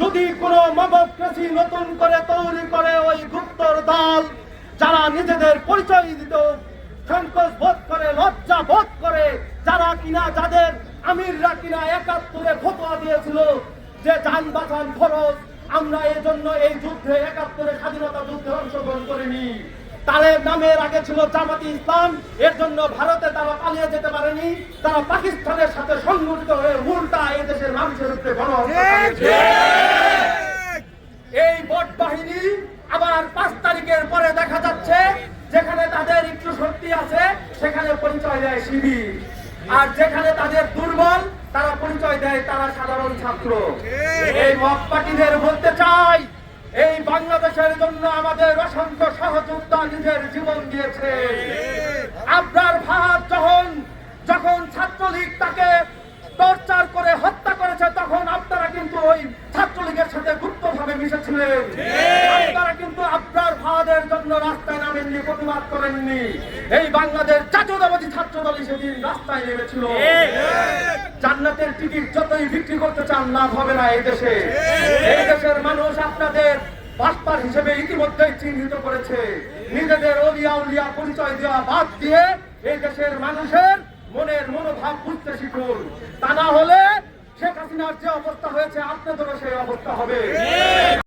সন্ত্রাসী নতুন করে তৈরি করে ওই গুপ্তর দল, যারা নিজেদের পরিচয় দিত, সংকোচ বোধ করে, লজ্জা বোধ করে, যারা কিনা যাদের আমিররা কিনা একাত্তরে ফতোয়া দিয়েছিল যে যান বাঁচান খরচ আমরা এই জন্য এই যুদ্ধে, একাত্তরে স্বাধীনতা যুদ্ধে অংশগ্রহণ করিনি। তাদের নামের আগে ছিল জামাতি ইসলাম, এর জন্য ভারতে তারা পালিয়ে যেতে পারেনি, তারা পাকিস্তানের সাথে সংগঠিত হয়ে উল্টা এই দেশের মানুষের উপরে গণহত্যা সেখানে পরিচয় দেয় শিবির, আর যেখানে তাদের দুর্বল, তারা পরিচয় দেয় তারা সাধারণ ছাত্র। এই মত বলতে চাই, এই বাংলাদেশের জন্য আমাদের অসংখ্য সহযোদ্ধা নিজের জীবন দিয়েছে। আপনার ভাত যখন যখন ছাত্রলীগ তাকে টর্চার করে হত্যা করেছে, তখন আপনারা কিন্তু ওই ছাত্রলীগের সাথে গুপ্তভাবে মিশেছিলেন। আপনারা কিন্তু আপনার ভাদের জন্য নামেননি প্রতিবাদ করেননি। এই বাংলাদেশ জাতীয়তাবাদী ছাত্র দলই সেদিন রাস্তায় নেমেছিল। জান্নাতের টিকিট যতই বিক্রি করতে চান, লাভ হবে না এই দেশে। এই দেশের মানুষ আপনাদের বাসপার হিসেবে ইতিমধ্যেই চিহ্নিত করেছে। নিজেদের অলিয়া উলিয়া পরিচয় দেওয়া বাদ দিয়ে এই দেশের মানুষের মনের মনোভাব বুঝতে শিখুন। তা না হলে শেখ হাসিনার যে অবস্থা হয়েছে, আপনাদেরও সেই অবস্থা হবে।